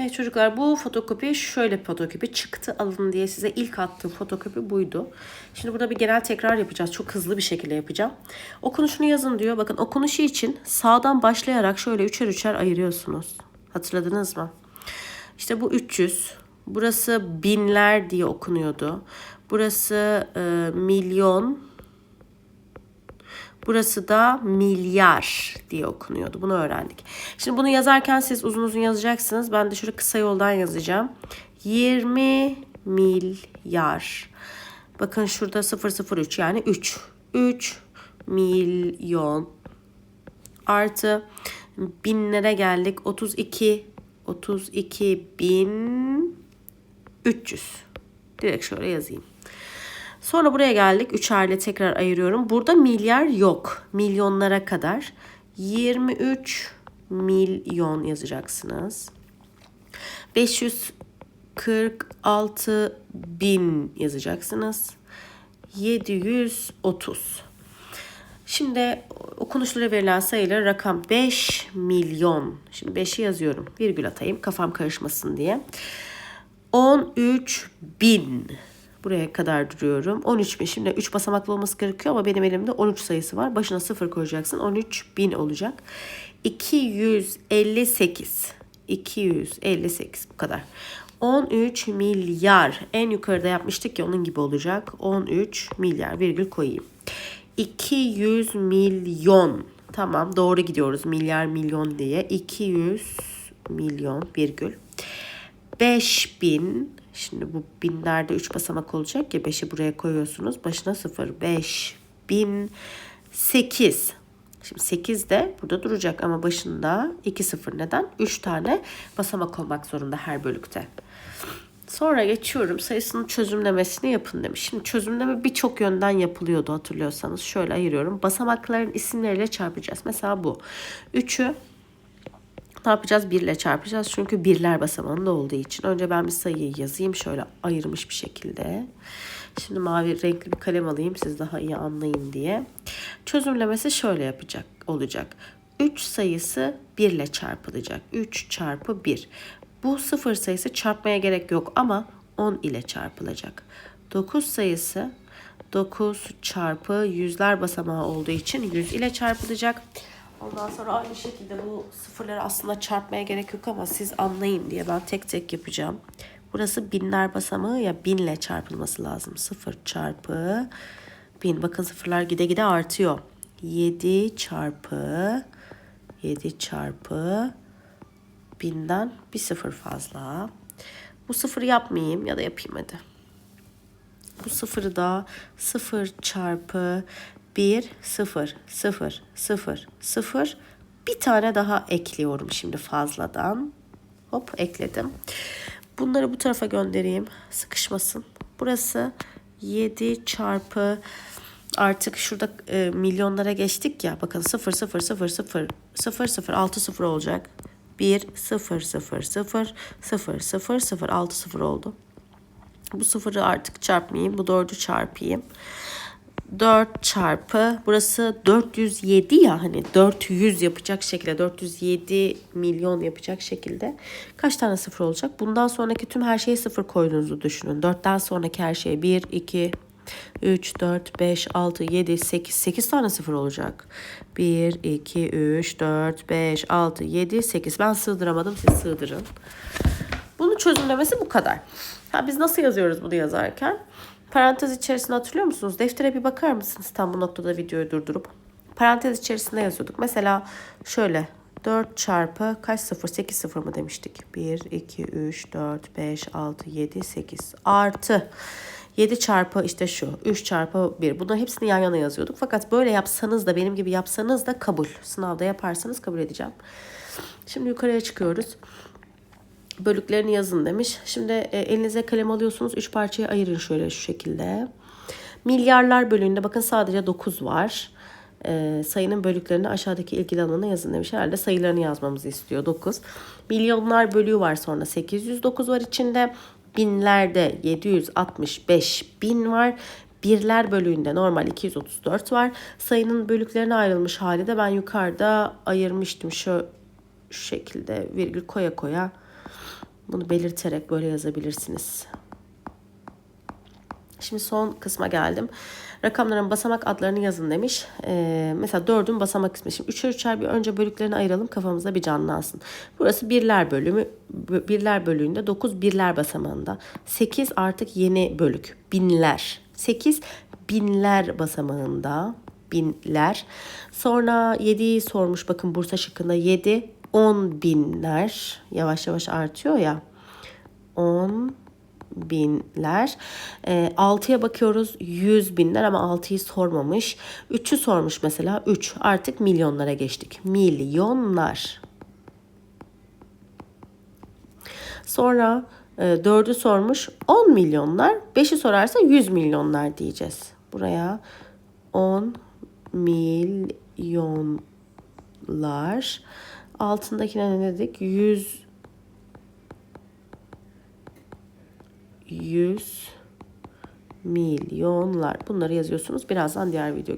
Evet çocuklar bu fotokopi şöyle fotokopi çıktı alın diye size ilk attığım fotokopi buydu. Şimdi burada bir genel tekrar yapacağız. Çok hızlı bir şekilde yapacağım. Okunuşunu yazın diyor. Bakın okunuşu için sağdan başlayarak şöyle üçer üçer ayırıyorsunuz. Hatırladınız mı? İşte bu 300. Burası binler diye okunuyordu. Burası e, milyon. Burası da milyar diye okunuyordu. Bunu öğrendik. Şimdi bunu yazarken siz uzun uzun yazacaksınız. Ben de şöyle kısa yoldan yazacağım. 20 milyar. Bakın şurada 003 yani 3. 3 milyon artı binlere geldik. 32 32 bin 300. Direkt şöyle yazayım. Sonra buraya geldik. Üçerle tekrar ayırıyorum. Burada milyar yok. Milyonlara kadar. 23 milyon yazacaksınız. 546 bin yazacaksınız. 730. Şimdi okunuşlara verilen sayıları rakam 5 milyon. Şimdi 5'i yazıyorum. Virgül atayım kafam karışmasın diye. 13 bin. Buraya kadar duruyorum. 13 bin. Şimdi 3 basamaklı olması gerekiyor ama benim elimde 13 sayısı var. Başına 0 koyacaksın. 13 bin olacak. 258. 258 bu kadar. 13 milyar. En yukarıda yapmıştık ya onun gibi olacak. 13 milyar virgül koyayım. 200 milyon. Tamam doğru gidiyoruz milyar milyon diye. 200 milyon virgül. 5000 şimdi bu binlerde 3 basamak olacak ya 5'i buraya koyuyorsunuz. Başına 0 5 bin 8 Şimdi 8 de burada duracak ama başında 2 0 neden? 3 tane basamak olmak zorunda her bölükte. Sonra geçiyorum sayısının çözümlemesini yapın demiş. Şimdi çözümleme birçok yönden yapılıyordu hatırlıyorsanız. Şöyle ayırıyorum. Basamakların isimleriyle çarpacağız. Mesela bu. 3'ü ne yapacağız? 1 ile çarpacağız. Çünkü birler basamağında olduğu için. Önce ben bir sayıyı yazayım şöyle ayırmış bir şekilde. Şimdi mavi renkli bir kalem alayım siz daha iyi anlayın diye. Çözümlemesi şöyle yapacak olacak. 3 sayısı 1 ile çarpılacak. 3 çarpı 1. Bu sıfır sayısı çarpmaya gerek yok ama 10 ile çarpılacak. 9 sayısı 9 çarpı yüzler basamağı olduğu için 100 ile çarpılacak. Ondan sonra aynı şekilde bu sıfırları aslında çarpmaya gerek yok ama siz anlayın diye ben tek tek yapacağım. Burası binler basamağı ya binle çarpılması lazım. 0 çarpı bin. Bakın sıfırlar gide gide artıyor. 7 çarpı 7 çarpı binden bir sıfır fazla. Bu sıfırı yapmayayım ya da yapayım hadi. Bu sıfırı da sıfır çarpı bir sıfır sıfır sıfır sıfır bir tane daha ekliyorum şimdi fazladan. Hop ekledim. Bunları bu tarafa göndereyim. Sıkışmasın. Burası 7 çarpı artık şurada e, milyonlara geçtik ya. Bakın 0 0 0 0 0 0 6 0 olacak. 1 0 0 0 0 0 0 6 0 oldu. Bu sıfırı artık çarpmayayım. Bu 4'ü çarpayım. 4 çarpı burası 407 ya hani 400 yapacak şekilde 407 milyon yapacak şekilde kaç tane sıfır olacak? Bundan sonraki tüm her şeyi sıfır koyduğunuzu düşünün. 4'ten sonraki her şey 1, 2, 3, 4, 5, 6, 7, 8, 8 tane sıfır olacak. 1, 2, 3, 4, 5, 6, 7, 8. Ben sığdıramadım siz sığdırın. Bunun çözümlemesi bu kadar. Ha, biz nasıl yazıyoruz bunu yazarken? Parantez içerisinde hatırlıyor musunuz? Deftere bir bakar mısınız tam bu noktada videoyu durdurup? Parantez içerisinde yazıyorduk. Mesela şöyle 4 çarpı kaç sıfır? 8 sıfır mı demiştik? 1, 2, 3, 4, 5, 6, 7, 8 artı 7 çarpı işte şu 3 çarpı 1 bunların hepsini yan yana yazıyorduk. Fakat böyle yapsanız da benim gibi yapsanız da kabul. Sınavda yaparsanız kabul edeceğim. Şimdi yukarıya çıkıyoruz. Bölüklerini yazın demiş. Şimdi e, elinize kalem alıyorsunuz. 3 parçaya ayırın şöyle şu şekilde. Milyarlar bölüğünde bakın sadece 9 var. E, sayının bölüklerini aşağıdaki ilgili alana yazın demiş. Herhalde sayılarını yazmamızı istiyor 9. Milyonlar bölüğü var sonra 809 var içinde. Binlerde 765 bin var. Birler bölüğünde normal 234 var. Sayının bölüklerine ayrılmış hali de ben yukarıda ayırmıştım şu, şu şekilde virgül koya koya Bunu belirterek böyle yazabilirsiniz. Şimdi son kısma geldim. Rakamların basamak adlarını yazın demiş. Ee, mesela dördün basamak ismi. Şimdi üçer üçer bir önce bölüklerini ayıralım kafamızda bir canlansın. Burası birler bölümü. bö- Birler bölüğünde 9 birler basamağında. 8 artık yeni bölük. Binler. 8 binler basamağında. Binler. Sonra 7'yi sormuş bakın Bursa şıkkında 7 10 binler. Yavaş yavaş artıyor ya. 10 binler. E, 6'ya bakıyoruz 100 binler ama 6'yı sormamış. 3'ü sormuş mesela 3 artık milyonlara geçtik. Milyonlar. Sonra e, 4'ü sormuş 10 milyonlar. 5'i sorarsa 100 milyonlar diyeceğiz. Buraya 10 milyonlar. Altındakine ne dedik? 100 100 milyonlar. Bunları yazıyorsunuz. Birazdan diğer video